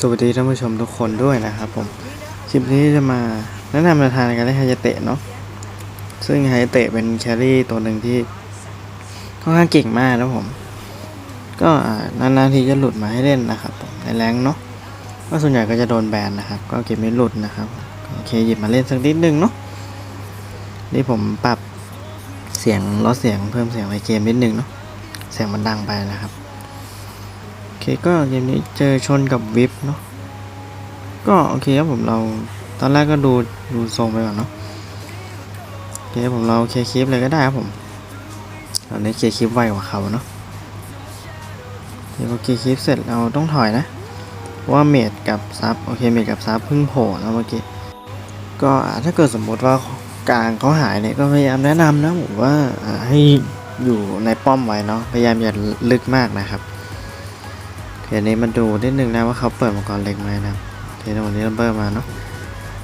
สวัสดีท่านผู้ชมทุกคนด้วยนะครับผม คลิปนี้จะมาแนะนำแนวทางในการเล่นไฮยเตะเนาะ ซึ่งไฮยเตะเป็นแครี่ตัวหนึ่งที่ค่อนข้างเก่งมากนะผม ก็นานๆทีจะหลุดมาให้เล่นนะครับผมในแรงเนาะ ก็ส่วนใหญ่ก็จะโดนแบนนะครับ ก็เก็บไม่หลุดนะครับโอเคหยิบมาเล่นสักนิดนึงเนาะ นี่ผมปรับเสียงลดเสียงเพิ่มเสียงในเกมนิดนึงเนาะ เสียงมันดังไปนะครับ ก็เกมนี้เจอชนกับวิปเนาะก็โอเคครับผมเราตอนแรกก็ดูดูทรงไปก่อนเนาะโอเคผมเราเคลียร์คลิปเลยก็ได้ครับผมตอนนี้เคลียร์คลิปไวกว่าเขาเนาะเดี๋ยวพอเคลียร์คลิปเสร็จเราต้องถอยนะว่าเมดกับซับโอเคเมดกับซับเพิ่งโผล่แล้วเมื่อกี้ก็ถ้าเกิดสมมติว่ากลางเขาหายเนี่ยก็พยายามแนะนำนะผมว่าอ่าให้อยู่ในป้อมไว้เนาะพยายามอย่าลึกมากนะครับ เดี๋ยวนี้มาดูนิดนึงนะว่าเขาเปิดมังกรเล็กไหมนะเดี๋ยววันนี้เราเปิดมาเนาะ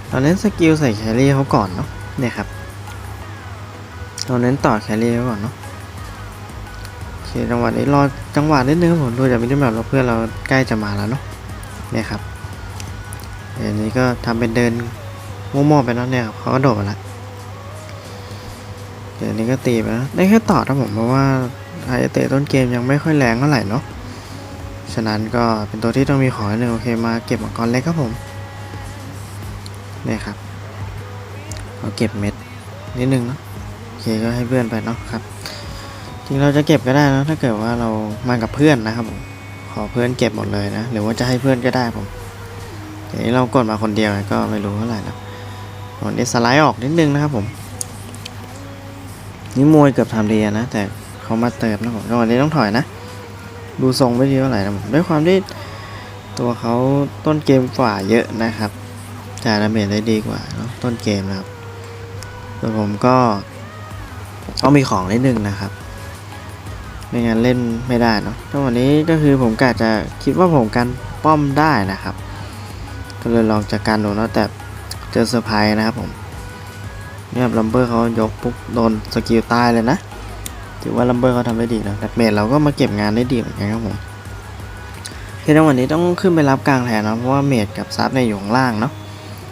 เราเน้นสกิลใส่แครี่เขาก่อนเนาะเนี่ยครับเราเน้นต่อแครี่เขาก่อนเนาะโอเคจังหวะนี้รอจังหวะนิดนึงผมดูจากมินิแมปเราเพื่อเราใกล้จะมาแล้วเนาะเนี่ยครับเดี๋ยวนี้ก็ทำเป็นเดินมั่วๆไปเนาะเนี่ยครับเขาก็โดดล้วเดี๋ยวนี้ก็ตีไปนะได้แค่ต่อครับผมเพราะว่าไฮเตะต้นเกมยังไม่ค่อยแรงเท่าไหร่เนาะ ฉะนั้นก็เป็นตัวที่ต้องมีของนิดนึงโอเคมาเก็บมังกรเล็กครับผมนี่ครับเราเก็บเม็ดนิดนึงเนาะโอเคก็ให้เพื่อนไปเนาะครับจริงเราจะเก็บก็ได้นะถ้าเกิดว่าเรามากับเพื่อนนะครับผมขอเพื่อนเก็บหมดเลยนะหรือว่าจะให้เพื่อนก็ได้ผมแต่นี้เรากดมาคนเดียวก็ไม่รู้เท่าไหร่นะวันนี้สไลด์ออกนิดนึงนะครับผมนี่มวยเกือบทำเดีอะนะแต่เขามาเติมนะผมก็วันนี้ต้องถอยนะ ดูทรงไม่ดีเท่าไหร่นะผมด้วยความที่ตัวเขาต้นเกมกว่าเยอะนะครับจ่ายดาเมจได้ดีกว่าเนอะต้นเกมนะครับส่วนผมก็ต้องมีของนิดนึงนะครับไม่งั้นเล่นไม่ได้เนาะถ้าวันนี้ก็คือผมกะจะคิดว่าผมกันป้อมได้นะครับ ก็เลยลองจากการดูเนาะแต่เจอเซอร์ไพรส์นะครับผมเนี่ยลัมเบอร์เขายกปุ๊บโดนสกิลใต้เลยนะ ถือว่าลัมเบอร์เขาทำได้ดีนะแต่เมดเราก็มาเก็บงานได้ดีเหมือนกันครับผมคือในวันนี้ต้องขึ้นไปรับกลางแทนนะเพราะว่าเมดกับซับในอยู่ข้างล่างเนาะ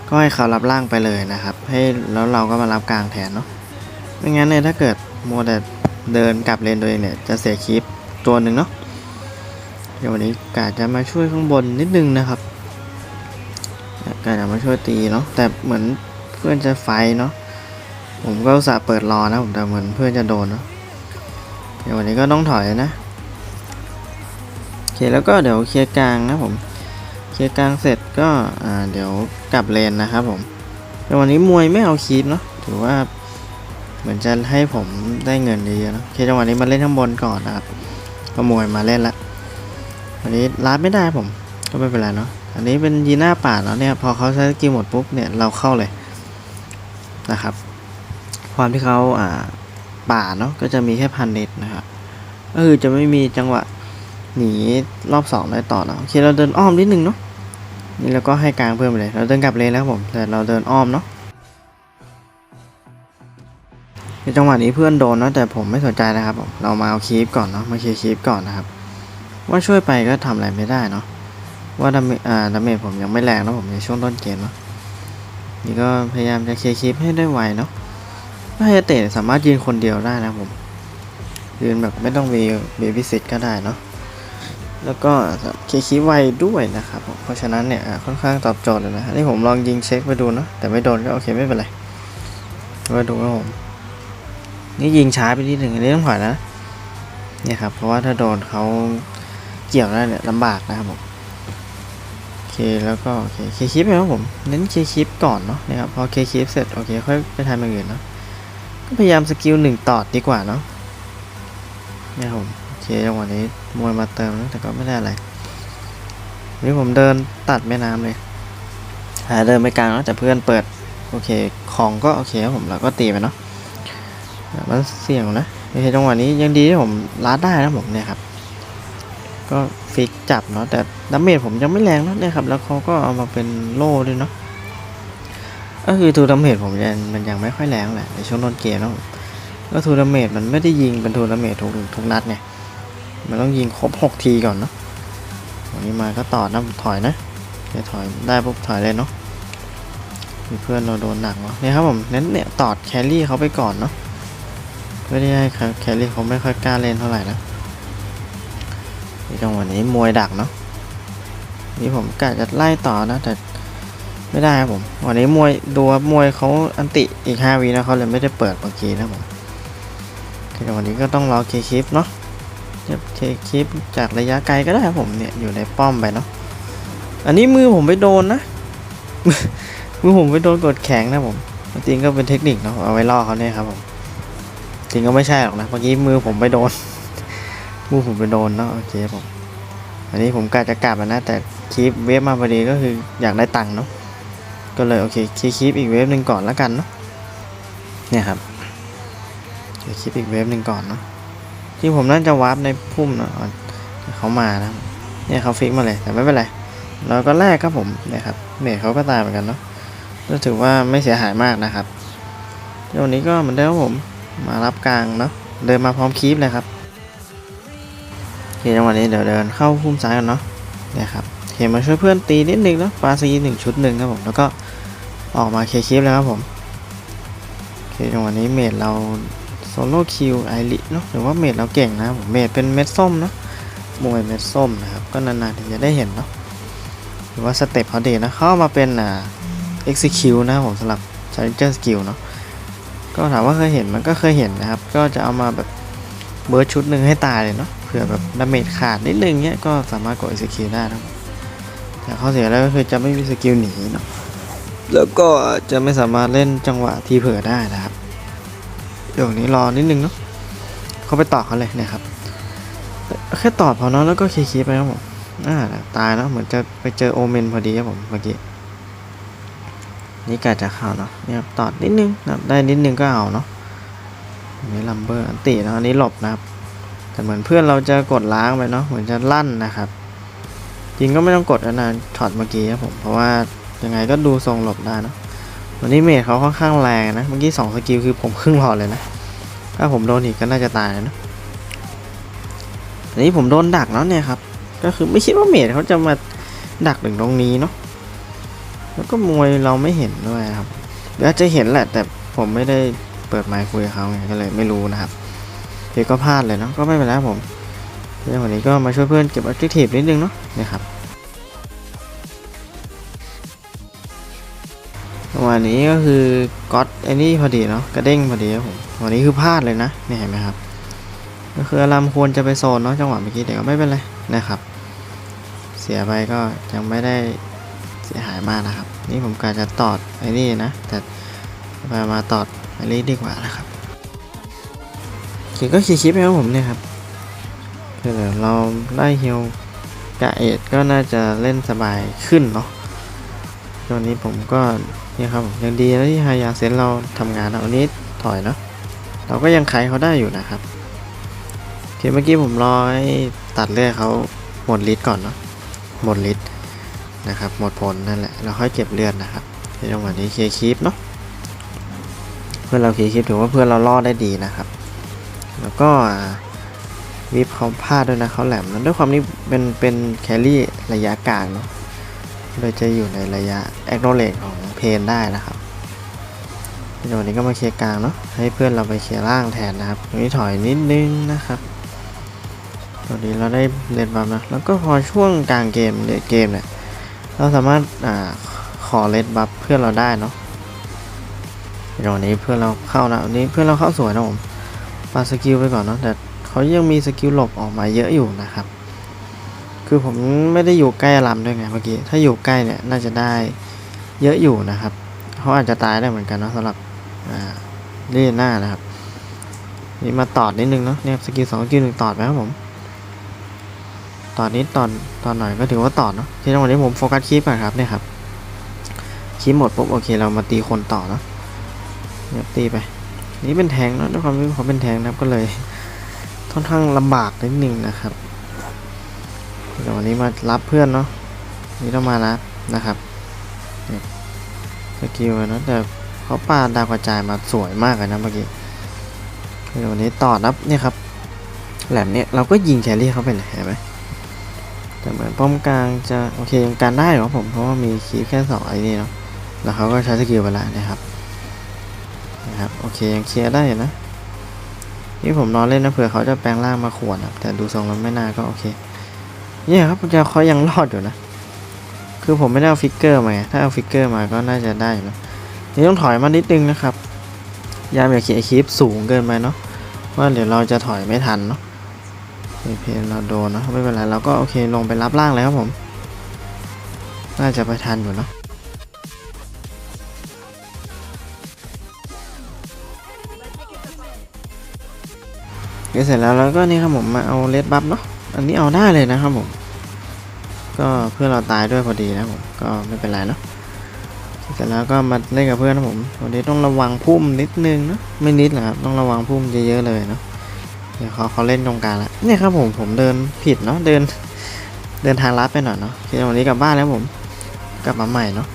ก็ให้เขารับล่างไปเลยนะครับ ให้แล้วเราก็มารับกลางแทนเนาะไม่งั้นเนี่ยถ้าเกิดโมวแต่เดินกลับเลนตัวเองเนี่ยจะเสียคลิปตัวหนึ่งเนาะเดี๋ยววันนี้กาจะมาช่วยข้างบนนิดนึงนะครับกาจะมาช่วยตีเนาะแต่เหมือนเพื่อนจะไฟเนาะผมก็อุตส่าห์เปิดรอนะผมแต่เหมือนเพื่อนจะโดนเนาะ เดี๋ยววันนี้ก็ต้องถอยนะโอเคแล้วก็เดี๋ยวเคลียร์กลางนะผมเคลียร์กลางเสร็จก็อ่าเดี๋ยวกลับเลนนะครับผมแต่วันนี้มวยไม่เอาคีปเนาะถือว่าเหมือนจะให้ผมได้เงินเยอะๆเนะโอเคจังหวะนี้มาเล่นข้างบนก่อนนะครับก็มวยมาเล่นละวันนี้ลาดไม่ได้ผมก็ไม่เป็นไรเนาะอันนี้เป็นยีน่าป่าแล้วเนี่ยพอเขาใช้สกิลหมดปุ๊บเนี่ยเราเข้าเลยนะครับ ความที่เขาอ่า ป่าเนาะก็จะมีแค่พันเน็ตนะครับก็คือจะไม่มีจังหวะหนีรอบสองได้ต่อเนาะโอเคเราเดินอ้อมนิดนึงเนาะนี่เราก็ให้กลางเพิ่มไปเลย เราเดินกลับเลนแล้วผมแต่เราเดินอ้อมเนาะในจังหวะนี้เพื่อนโดนเนาะแต่ผมไม่สนใจนะครับผมเรามาเอาคีฟก่อนเนาะมาเคลียร์คีฟก่อนนะครับ ว่าช่วยไปก็ทำอะไรไม่ได้เนาะว่าดาเมจอ่าดาเมจผมยังไม่แรงนะผมในช่วงต้นเกมเนาะนี่ก็พยายามจะเคลียร์คีฟให้ได้ไวเนาะ ถ้าเฮเตะสามารถยืนคนเดียวได้นะผม ยืนแบบไม่ต้องมีเบบี้ซิตก็ได้เนาะแล้วก็เคคีไวด้วยนะครับเพราะฉะนั้นเนี่ยค่อนข้างตอบโจทย์เลยนะนี่ผมลองยิงเช็คไปดูเนาะแต่ไม่โดนก็โอเคไม่เป็นไรมาดูครับผมนี่ยิงช้าไปนิดหนึ่งอันนี้ต้องถอยนะเนี่ยครับเพราะว่าถ้าโดนเขาเกี่ยวได้เนี่ยลำบากนะครับผมโอเคแล้วก็โอเคเคคลิปนะครับผมเน้นเคคลิปก่อนเนาะนะครับพอเคคลิปเสร็จโอเคค่อยไปทำอย่างอื่นเนาะ พยายามสกิลหนึ่งตอดดีกว่าเนาะเนี่ยผมโอเคจังหวะนี้มวยมาเติมนะแต่ก็ไม่ได้อะไรนี่ผมเดินตัดแม่น้ำเลยหาเดินไปกลางแล้วแต่เพื่อนเปิดโอเคของก็โอเคครับผมเราก็ตีไปเนาะมันเสี่ยงนะโอเคจังหวะนี้ยังดีที่ผมลัดได้นะผมเนี่ยครับ ก็ฟิกจับเนาะแต่ดาเมจผมยังไม่แรงเนะเนี่ยครับแล้วเขาก็เอามาเป็นโล่ด้วยเนาะ ก็คือทูดาเมจผมยังมันยังไม่ค่อยแรงแหละในช่วงต้นเกมแล้วก็ทูดาเมจมันไม่ได้ยิงเป็นทูดาเมจทุกทุกนัดไงมันต้องยิงครบหกทีก่อนเนาะวันนี้มาก็ต่อน้ำถอยนะแกถอยได้ปุ๊บถอยเลยเนาะมีเพื่อนเราโดนหนักเนาะเนี่ยครับผมเน้นเนี่ยตอดแครี่เขาไปก่อนเนาะเพื่อที่ให้แครี่เขาไม่ค่อยกล้าเล่นเท่าไหร่นะในจังหวะนี้มวยดักเนาะนี่ผมกะจะไล่ต่อนะแต่ ไม่ได้ครับผมวันนี้มวยดูว่ามวยเขาอันติอีก5วินะเขาเลยไม่ได้เปิดเมื่อกี้นะผมแต่วันนี้ก็ต้องรอเคคลิปเนาะเทคลิปจากระยะไกลก็ได้ครับผมเนี่ยอยู่ในป้อมไปเนาะอันนี้มือผมไปโดนนะมือผมไปโดนกดแข็งนะผมจริงก็เป็นเทคนิคเนาะเอาไว้ล่อเขาเนี่ยครับผมจริงก็ไม่ใช่หรอกนะเมื่อกี้มือผมไปโดน มือผมไปโดนเนาะโอเคผมอันนี้ผมกะจะกลับนะแต่คลิปเวฟมาพอดีก็คืออยากได้ตังค์เนาะ ก็เลยโอเคคลิปอีกเวฟหนึ่งก่อนแล้วกันเนาะเนี่ยครับคลิปอีกเวฟหนึ่งก่อนเนาะที่ผมน่าจะวาร์ปในพุ่มเนาะเขามานะเนี่ยเขาฟิกมาเลยแต่ไม่เป็นไรเราก็แลกครับผมเนี่ยครับเมทเขาก็ตายเหมือนกันเนาะก็ถือว่าไม่เสียหายมากนะครับเดี๋ยววันนี้ก็เหมือนเดิมผมมารับกลางเนาะเดินมาพร้อมคีปเลยครับโอเคจังหวะนี้เดี๋ยวเดินเข้าพุ่มซ้ายกันเนาะเนี่ยครับ มาช่วยเพื่อนตีนิดนึงนะปาซีหนึ่งชุดหนึ่งครับผม แล้วก็ออกมาเคลียร์คีปแล้วครับผมโอเคจังหวะนี้เมทเราโซโล่คิวไอริเนาะหรือว่าเมดเราเก่งนะผมเมดเป็นเม็ดส้มเนาะมวยเม็ดส้มนะครับ ก็นานๆถึงจะได้เห็นเนาะหรือว่าสเต็ปเขาดีนะเข้ามาเป็นอ่า execute นะครับผมสำหรับ challenger skill เนาะก็ถามว่าเคยเห็นมันก็เคยเห็นนะครับ ก็จะเอามาแบบเบิร์ดชุดหนึ่งให้ตายเลยเนาะเผื่อแบบดาเมจขาดนิดนึงเนี้ยก็สามารถกด execute ได้นะครับ แต่ข้อเสียแล้วก็คือจะไม่มีสกิลหนีเนาะแล้วก็จะไม่สามารถเล่นจังหวะที่เผื่อได้นะครับ เดี๋ยวนี้รอนิดนึงเนาะเขาไปต่อเขาเลยนี่ยครับแค่ต่อพอเนาะแล้วก็เคลียร์ไปครับผมอ่าตายเนาะเหมือนจะไปเจอโอเมนพอดีครับผมเมื่อกี้นี่กาจะเข้าเนาะเนี่ยต่อนิดนึงนะได้นิดนึงก็เอาเนาะนนี้ลัมเบอร์อันติเนาะอันนี้หลบนะครับแต่เหมือนเพื่อนเราจะกดล้างไปเนาะเหมือนจะลั่นนะครับ จริงก็ไม่ต้องกดแล้วนะช็อตเมื่อกี้ครับผมเพราะว่ายังไงก็ดูทรงหลบได้นะวันนี้เมทเขาค่อนข้างแรงนะเมื่อกี้สองสกิลคือผมครึ่งหลอดเลยนะถ้าผมโดนอีกก็น่าจะตายนะอันนี้ผมโดนดักเนาะเนี่ยครับก็คือไม่คิดว่าเมทเขาจะมาดักถึงตรงนี้เนาะแล้วก็มวยเราไม่เห็นด้วยครับเดี๋ยวอาจจะเห็นแหละ แต่ผมไม่ได้เปิดไมค์คุยกับเขาไงก็เลยไม่รู้นะครับเดี๋ยวก็พลาดเลยเนาะก็ไม่เป็นไรผม เดี๋ยววันนี้ก็มาช่วยเพื่อนเก็บอัลติทีฟนิดนึงเนาะนี่ยครับวันนี้ก็คือก๊อตไอ้นี่พอดีเนาะกระเด้งพอดีครับผมวันนี้คือพลาดเลยนะเนี่ยเห็นไหมครับ ก็คืออารามควรจะไปโซนเนาะจังหวะเมื่อกี้แต่ก็ไม่เป็นไรนะครับ เสียไปก็ยังไม่ได้เสียหายมากนะครับ นี่ผมกาจะตอดไอ้นี่นะ แต่ไปมาตอดไอ้นี่ดีกว่านะครับเขียนก็ขี่คลิปไปครับผมเนี่ยครับ เดี๋ยวเราไล่ฮิวกะเอ็ดก็น่าจะเล่นสบายขึ้นเนาะตอนนี้ผมก็เนี่ยครับยังดีนะที่ฮายาเซนเราทำงานนะวันนี้ถอยเนาะเราก็ยังไขเขาได้อยู่นะครับเคเมื่อกี้ผมรอให้ตัดเลือดเขาหมดลิตรก่อนเนาะหมดลิตรนะครับหมดผลนั่นแหละเราค่อยเก็บเลือดนะครับในจังหวะนี้เคลียร์คลิปเนาะเพื่อนเราเคลียร์คลิปถือว่าเพื่อนเรารอดได้ดีนะครับ แล้วก็ วิปเขาพลาดด้วยนะเขาแหลมนะด้วยความนี้เป็นเป็นแครี่ระยะกลางเนาะโดยจะอยู่ในระยะ a c k n o w l e d g e ของเพนได้นะครับเดี๋ยนนี้ก็มาเคลียร์กลางเนาะให้เพื่อนเราไปเคลียร์ล่างแทนนะครับตรงนี้ถอยนิดนึงนะครับตอนนี้เราได้เล่นบัมนะแล้วก็พอช่วงกลางเกมเดเกมเนี่ยเราสามารถอ่าขอเลดบัฟเพื่อนเราได้เนาะเดี๋ยนนี้เพื่อนเราเข้านะวันนี้เพื่อนเราเข้าสวยนะผมปาสกิลไปก่อนเนาะแต่ เขายังมีสกิลหลบออกมาเยอะอยู่นะครับ คือผมไม่ได้อยู่ใกล้อลัมด้วยไงเมื่อกี้ ถ้าอยู่ใกล้เนี่ยน่าจะได้เยอะอยู่นะครับ เขาอาจจะตายได้เหมือนกันเนาะสำหรับอ่าลี่หน้านะครับ นี่มาตอดนิดนึงเนาะเนี่ยสกิลสองสกิลหนึ่งตอดไหมครับผม ตอดนิดตอนตอนหน่อยก็ถือว่าตอดเนาะ ที่วันนี้ผมโฟกัสคีปก่อนครับเนี่ยครับคีปหมดปุ๊บโอเคเรามาตีคนต่อเนาะเนี่ยตีไป นี่เป็นแทงเนาะด้วยความที่เขาเป็นแทงนะครับก็เลย ค่อนข้างลำบากนิดนึงนะครับเดี๋ยววันนี้มารับเพื่อนเนาะนี่ต้องมารับนะครับสกิลนะแต่เขาปาดาวกระจายมาสวยมากเลยนะเมื่อกี้เดี๋ยววันนี้ต่อนับเนี่ยครับแหลมเนี่ยเราก็ยิงแครี่เขาไปเห็นไหมแต่เหมือนป้อมกลางจะโอเคยังการได้อยู่ครับผมเพราะว่ามีคีฟแค่สองไอ้นี่เนาะแล้วเขาก็ใช้สกิลไปแล้วนะครับนะครับโอเคยังเคลียร์ได้อยู่นะ นี่ผมนอนเล่นนะเผื่อเขาจะแปลงร่างมาขวนครับแต่ดูทรงแล้วไม่น่าก็โอเคเนี่ยครับจะเขายังรอดอยู่นะ คือผมไม่ได้เอาฟิกเกอร์มาถ้าเอาฟิกเกอร์มาก็น่าจะได้นะนี่ต้องถอยมานิดนึงนะครับยามอย่าเขียนคลิปสูงเกินไปเนาะว่าเดี๋ยวเราจะถอยไม่ทันเนาะเพนเราโดนเนะไม่เป็นไรเราก็โอเคลงไปรับล่างเลยครับผม น่าจะไปทันอยู่เนาะ เสร็จแล้วแล้วก็นี่ครับผมมาเอาเลดบัฟเนาะอันนี้เอาได้เลยนะครับผม ก็เพื่อนเราตายด้วยพอดีนะผมก็ไม่เป็นไรเนาะเสร็จแล้วก็มาเล่นกับเพื่อนนะผมวันนี้ต้องระวังพุ่มนิดนึงเนาะไม่นิดหรอกครับต้องระวังพุ่มเยอะๆเลยเนาะเดี๋ยวเขาเขาเล่นตรงกลางละเนี่ยครับผมผมเดินผิดเนาะเดินเดินทางลัดไปหน่อยเนาะคือวันนี้กลับบ้านแล้วผมกลับมาใหม่เนาะ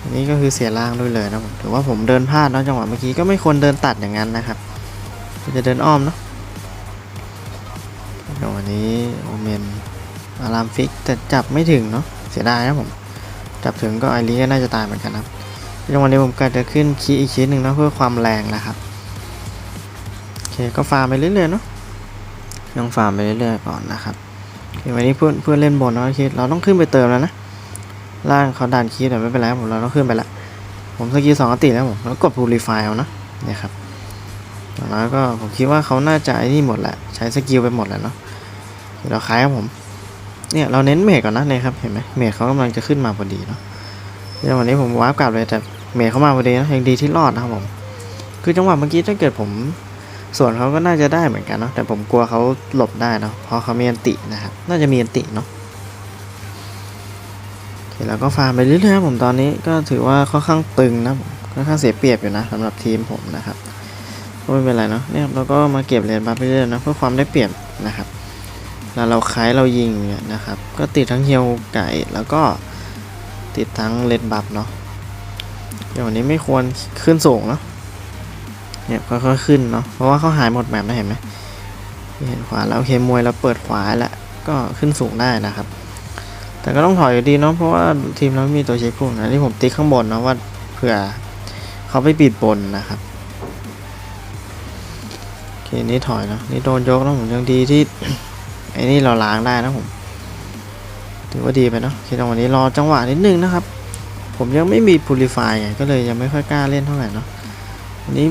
อันนี้ก็คือเสียร่างด้วยเลยนะผมถือว่าผมเดินพลาดเนาะจังหวะเมื่อกี้ก็ไม่ควรเดินตัดอย่างนั้นนะครับจะเดินอ้อมเนาะ จังหวะนี้โอเมนอารามฟิกแต่จับไม่ถึงเนาะเสียดายนะผม จับถึงก็ไอรีก็น่าจะตายเหมือนกันนะครับจังหวะนี้ผมก็จะขึ้นคีอีกคีย์หนึ่งนะเพื่อความแรงนะครับโอเคก็ฟาร์มไปเรื่อยๆเนาะยังฟาร์มไปเรื่อยๆก่อนนะครับโอวันนี้เพื่อนเพื่อนเล่นบนเนาะคีย์เราต้องขึ้นไปเติมแล้วนะล่างเขาดันคีแต่ไม่เป็นไรผมเราต้องขึ้นไปละผมสกิลสองอติแล้วผมแล้วกดพูลิฟายเอานะเนี่ยครับแล้วก็ผมคิดว่าเขาน่าจะไอ้นี่หมดแหละใช้สกิลไปหมดแล้วเนาะ เดี๋ยวเราคล้ายครับผม เนี่ยเราเน้นเมทก่อนนะเนี่ยครับเห็นไหมเมทเขากำลังจะขึ้นมาพอดีเนาะเดี๋ยววันนี้ผมวาร์ปกลับเลยแต่เมทเขามาพอดีนะยังดีที่รอดนะครับผม คือจังหวะเมื่อกี้ถ้าเกิดผมส่วนเขาก็น่าจะได้เหมือนกันเนาะแต่ผมกลัวเขาหลบได้เนาะเพราะเขามีอันตินะครับน่าจะมีอันติเนาะโอเคแล้วก็ฟาร์มไปเรื่อยๆครับผมตอนนี้ก็ถือว่าค่อนข้างตึงนะค่อนข้างเสียเปรียบอยู่นะสำหรับทีมผมนะครับก็ไม่เป็นไรเนาะเนี่ยเราก็มาเก็บเหรียญบัฟไปเรื่อยๆนะเพื่อความได้เปรียบนะครับ แล้วเราคล้ายเรายิงเนี่ยนะครับ ก็ติดทั้งเฮียวไก่แล้วก็ติดทั้งเลดบัฟเนาะเดี๋ยววันนี้ไม่ควรขึ้นสูงเนาะเนี่ยค่อยๆขึ้นเนาะเพราะว่าเขาหายหมดแมปนะเห็นไหมเห็นขวาแล้วโอเคมวยเราเปิดขวาแล้วก็ขึ้นสูงได้นะครับ แต่ก็ต้องถอยอยู่ดีเนาะเพราะว่าทีมเรามีตัวเช็คพุ่นะที่ผมติ๊กข้างบนเนาะว่าเผื่อเขาไปปิดบนนะครับโอเคนี่ถอยเนาะนี่โดนยกแล้วผมยังดีที่ ไอ้นี่เราล้างได้นะผมถือว่าดีไปเนาะคิดว่าวันนี้รอจังหวะนิดนึงนะครับ ผมยังไม่มีพูลิฟายไงก็เลยยังไม่ค่อยกล้าเล่นเท่าไหร่เนาะวันนี้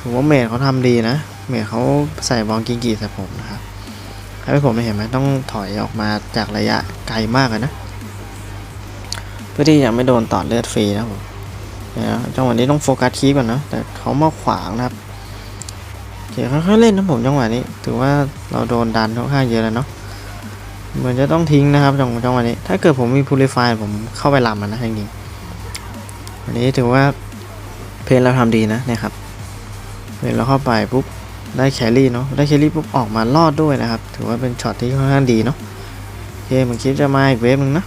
ถือว่าเมทเขาทำดีนะเมทเขาใส่บอลกิงกีใส่ผมนะครับให้ผมไม่เห็นไหมต้องถอยออกมาจากระยะไกลมากเลยนะ เพื่อที่จะไม่โดนต่อเลือดฟรีนะผมเดี๋ยวจังหวะนี้ต้องโฟกัสคีย์ก่อนนะแต่เขามาขวางนะครับ โอเคค่อยๆเล่นนะผมจังหวะนี้ ถือว่าเราโดนดันค่อนข้างเยอะแล้วเนาะเหมือนจะต้องทิ้งนะครับจังจังหวะนี้ ถ้าเกิดผมมีพูลิฟายผมเข้าไปลำมันนะจริงๆวันนี้ถือว่าเพลนเราทำดีนะนะครับเพลนเราเข้าไปปุ๊บได้แครี่เนาะได้แครี่ปุ๊บออกมารอดด้วยนะครับ ถือว่าเป็นช็อตที่ค่อนข้างดีเนาะโอเคมันคิดจะมาอีกเวฟหนึ่งนะ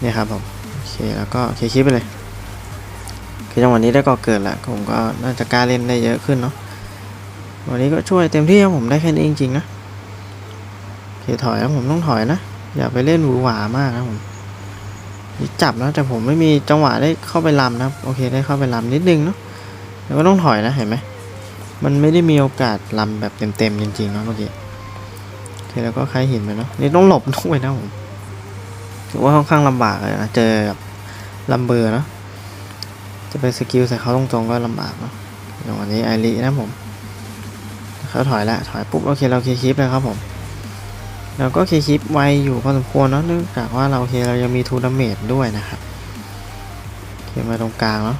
เนี่ยครับผมโอเคแล้วก็โอเคคลิปไปเลยคือจังหวะนี้ได้ก่อเกิดแล้วผมก็น่าจะกล้าเล่นได้เยอะขึ้นเนาะ วันนี้ก็ช่วยเต็มที่ครับผมได้แค่นี้จริงๆนะโอเคถอยนะผมต้องถอยนะ อย่าไปเล่นหวือหวามากนะผมนี่จับแล้วแต่ผมไม่มีจังหวะได้เข้าไปลำนะโอเคได้เข้าไปลำนิดนึงเนาะแล้วก็ต้องถอยนะเห็นไหมมันไม่ได้มีโอกาสลำแบบเต็มๆจริงๆเนาะเมื่อกี้โอเคแล้วก็คล้ายหินไปเนาะนี่ต้องหลบด้วยนะผมถือว่าค่อนข้างลำบากเลยนะเจอกับลำเบอร์เนาะจะไปสกิลใส่เขาตรงๆก็ลำบากเนาะอย่างวันนี้ไอรีนะผม เขาถอยแล้วถอยปุ๊บโอเคเราเคลียร์คลิปเลยครับผมเราก็เคลียร์คลิปไวอยู่พอสมควรเนาะเนื่องจากว่าเราโอเคเรายังมีทูดาเมจด้วยนะครับเคลียร์มาตรงกลางเนาะ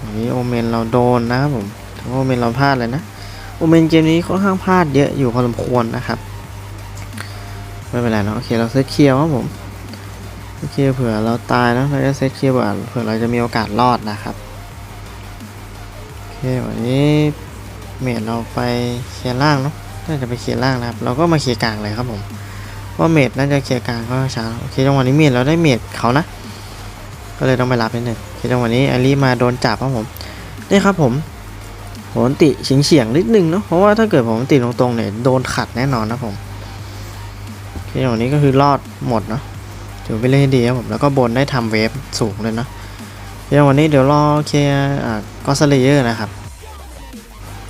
วันนี้โอเมนเราโดนนะครับผมถือว่าโอเมนเราพลาดเลยนะโอเมนเกมนี้ค่อนข้างพลาดเยอะอยู่พอสมควรนะครับไม่เป็นไรเนาะโอเคเราเซตเคลียร์ครับผมโอเคเผื่อเราตายนะเราจะเซตเคลียร์เผื่อเราจะมีโอกาสรอดนะครับโอเควันนี้ เมดเราไปเคลียร์ล่างเนาะน่าจะไปเคลียร์ล่างนะครับ เราก็มาเคลียร์กลางเลยครับผมว่าเมดน่าจะเคลียร์กลางก็ช้าโอเคจังหวะนี้เมดเราได้เมดเขานะ ก็เลยต้องไปรับนิดหนึ่งโอเคจังหวะนี้อารีมาโดนจับครับผมนี่ครับผมผมติเฉียงเฉียงๆนิดนึงเนาะเพราะว่าถ้าเกิดผมติตรงๆเนี่ยโดนขัดแน่นอนนะผมที่วันนี้ก็คือรอดหมดเนาะถือเป็นเรื่องดีครับผมแล้วก็บนได้ทำเวฟสูงเลยเนาะเดี๋ยววันนี้เดี๋ยวรอเคลียร์อ่ากอสเลเยอร์นะครับ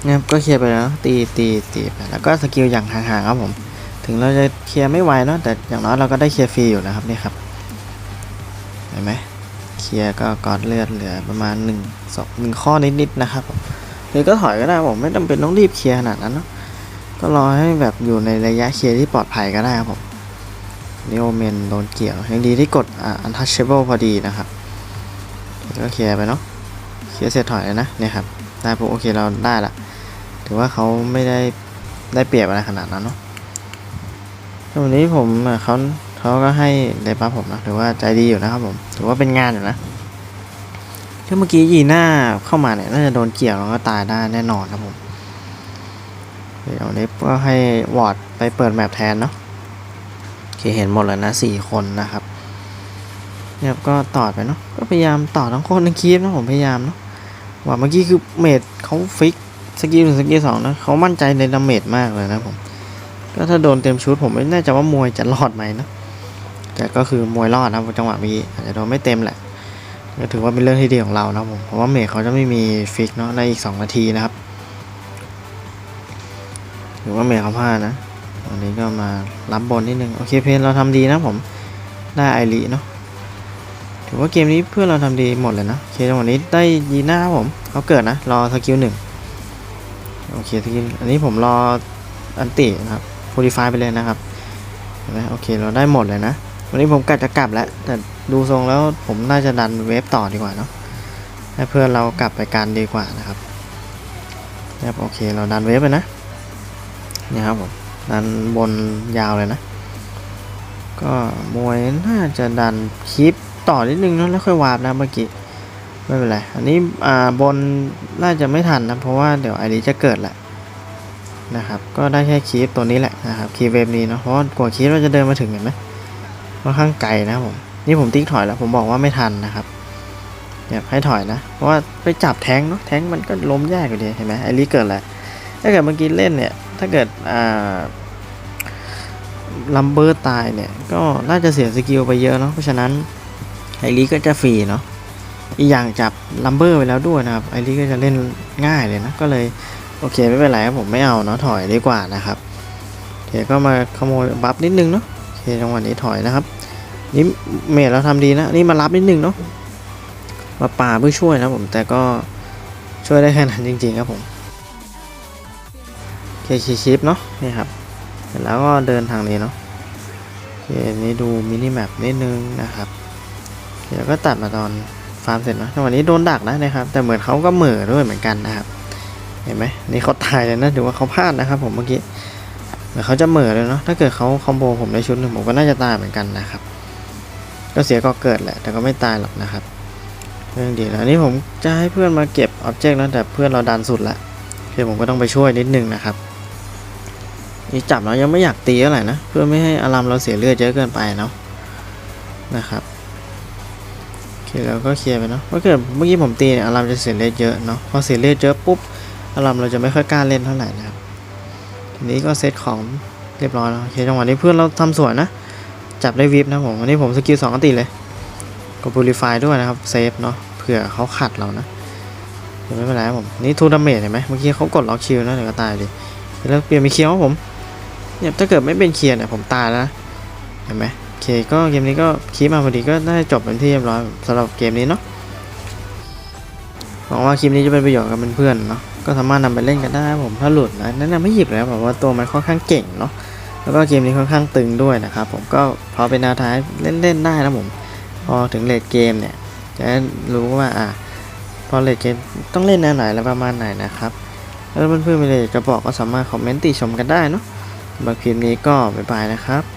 เนี่ยก็เคลียร์ไปแล้วตีตีตีไปแล้วก็สกิลอย่างห่างๆครับผม ถึงเราจะเคลียร์ไม่ไวเนาะแต่อย่างน้อยเราก็ได้เคลียร์ฟรีอยู่นะครับนี่ครับเห็นไหมเคลียร์ก็กอดเลือดเหลือประมาณ1นึ่งสองหนึ่งข้อนิดๆนะครับผมหรือก็ถอยก็ได้ผมไม่จำเป็นต้องรีบเคลียร์ขนาดนั้นเนาะก็รอให้แบบอยู่ในระยะเคลียร์ที่ปลอดภัยก็ได้ครับผมนิโอเมนโดนเกี่ยวยังดีที่กดอ่า untouchable พอดีนะครับก็เคลียร์ไปเนาะเคลียร์เสร็จถอยเลยนะเนี่ยครับได้ปุ๊บโอเคเราได้ละ ถือว่าเขาไม่ได้ได้เปรียบอะไรขนาดนั้นเนาะวันนี้ผมเขาเขาก็ให้ได้ปั๊บผมนะถือว่าใจดีอยู่นะครับผมถือว่าเป็นงานอยู่นะถ้าเมื่อกี้ยีหน่าเข้ามาเนี่ยน่าจะโดนเกี่ยวแล้วก็ตายได้แน่นอนครับผมเดี๋ยวนี้ก็ให้วอร์ดไปเปิดแมปแทนเนาะโอเคเห็นหมดแล้วนะสี่คนนะครับเนี่ยก็ต่อไปเนาะก็พยายามต่อทั้งคนทั้งคีฟนะผมพยายามเนาะว่าเมื่อกี้คือเมดเขาฟิก สกิลหนึ่งสกิลสองนะเขามั่นใจในดาเมจมากเลยนะผม ก็ถ้าโดนเต็มชุดผมไม่แน่ใจว่ามวยจะรอดไหมนะแต่ก็คือมวยรอดนะจังหวะเมื่อกี้อาจจะโดนไม่เต็มแหละก็ถือว่าเป็นเรื่องที่ดีของเรานะผมเพราะว่าเมย์เขาจะไม่มีฟิกเนาะในอีก2นาทีนะครับถือว่าเมย์เขาพลาดนะวันนี้ก็มารับบนนิดนึงโอเคเพนเราทำดีนะผมได้ไอริเนาะถือว่าเกมนี้เพื่อนเราทำดีหมดเลยนะโอเคจังหวะนี้ได้ยีน่าครับผมเขาเกิดนะรอสกิลหนึ่ง โอเคสกิลอันนี้ผมรออันตินะครับโ o ลิฟายไปเลยนะครับเห็นไหมโอเคเราได้หมดเลยนะ วันนี้ผมกะจะกลับแล้ว แต่ดูทรงแล้วผมน่าจะดันเวฟต่อดีกว่าเนาะให้เพื่อนเรากลับไปการดีกว่านะครับนะครับโอเคเราดันเวฟไปนะนี่ครับผมดันบนยาวเลยนะ ก็มวยน่าจะดันคลิปต่อนิดนึงนะแล้วค่อยวาร์ปนะเมื่อกี้ ไม่เป็นไร อันนี้อ่าบนน่าจะไม่ทันนะ เพราะว่าเดี๋ยวไอรีจะเกิดแหละนะครับ ก็ได้แค่คีฟตัวนี้แหละนะครับคีฟเวฟนี้เนาะ เพราะกว่าคีฟเราจะเดินมาถึงเห็นไหมค่อนข้างไกลนะผม นี่ผมติ๊กถอยแล้วผมบอกว่าไม่ทันนะครับอยากให้ถอยนะ เพราะว่าไปจับแทงเนาะ แทงมันก็ล้มยากอยู่ดีเห็นไหมไอรีเกิดแหละ ถ้าเกิดเมื่อกี้เล่นเนี่ย ถ้าเกิดอ่าลัมเบอร์ตายเนี่ย ก็น่าจะเสียสกิลไปเยอะเนาะ เพราะฉะนั้นไอรีก็จะฟรีเนาะ อีกอย่างจับลัมเบอร์ไปแล้วด้วยนะครับไอรีก็จะเล่นง่ายเลยนะ ก็เลยโอเคไม่เป็นไรครับผมไม่เอาเนาะถอยดีกว่านะครับโอเคก็มาขโมยบัฟนิดนึงเนาะโอเคจังหวะนี้ถอยนะครับ นี่เมดเราทำดีนะนี่มารับนิดนึงเนาะมาป่าเพื่อช่วยนะผมแต่ก็ช่วยได้แค่นั้นจริงๆครับผมโอเคชิปเนาะนี่ครับเสร็จแล้วก็เดินทางนี้เนาะโอเคนี่ดูมินิแมปนิดนึงนะครับเดี๋ยวก็ตัดมาตอน ฟาร์มเสร็จนะจังหวะนี้โดนดักนะนะครับ แต่เหมือนเขาก็เหม่อด้วยเหมือนกันนะครับ เห็นไหมนี่เขาตายเลยนะถือว่าเขาพลาดนะครับ ผมเมื่อกี้เหมือนเขาจะเหม่อเลยเนาะถ้าเกิดเขาคอมโบผมในชุดหนึ่งผมก็น่าจะตายเหมือนกันนะครับ ก็เสียก็เกิดแหละ แต่ก็ไม่ตายหรอกนะครับเรื่องดีแล้วนี้ผมจะให้เพื่อนมาเก็บอ็อบเจกต์นะแต่เพื่อนเราดันสุดละคือผมก็ต้องไปช่วยนิดนึงนะครับนี่จับเรายังไม่อยากตีเท่าไหร่นะเพื่อไม่ให้อารามเราเสียเลือดเยอะเกินไปเนาะนะครับ อเคแล้วก็เคลียร์ไปเนาะเพราะเกิดเมื่อกี้ผมตีเนี่ยอารามจะเสียเลือดเยอะเนาะพอเสียเลือดเยอะปุ๊บอารมเราจะไม่ค่อยกล้าเล่นเท่าไหร่นะครับทีนี้ก็เซตของเรียบร้อยแล้วโอเคจังหวะนี้เพื่อนเราทำสวยนะจับได้วิบนะผมวันนี้ผมสกิลสองอันติเลยก็บูริฟายด้วยนะครับเซฟเนาะเผื่อเขาขัดเรานะเดี๋ยวไม่เป็นไรผมนี่ทูดาเมจเห็นไหมเมื่อกี้เขากดล็อกคิวนะเดี๋ยวก็ตายดิแล้วเปลี่ยนมีเคียวครับผมเนี่ยถ้าเกิดไม่เป็นเคียร์เนี่ยผมตายแล้วนะเห็นไหม อเคก็เกมนี้ก็คีบมาพอดีก็ได้จบเป็นที่เรียบร้อยสำหรับเกมนี้เนาะหวังว่าคลิปนี้จะเป็นประโยชน์กับเพื่อนๆเนาะก็สามารถนำไปเล่นกันได้ผมถ้าหลุดนะแนะนำไม่หยิบเลยครับผมว่าตัวมันค่อนข้างเก่งเนาะแล้วก็เกมนี้ค่อนข้างตึงด้วยนะครับผมก็พอเป็นนวทางเล่นๆได้นะผมพอถึงเลดเกมเนี่ยจะรู้ว่าอะพอเลดเกมต้องเล่นแนวไหนและประมาณไหนนะครับแล้วเพื่อนๆมีอะไรอยจะบอกก็สามารถคอมเมนต์ติชมกันได้เนาะสำหรับคลิปนี้ก็บ๊ายบายนะครับ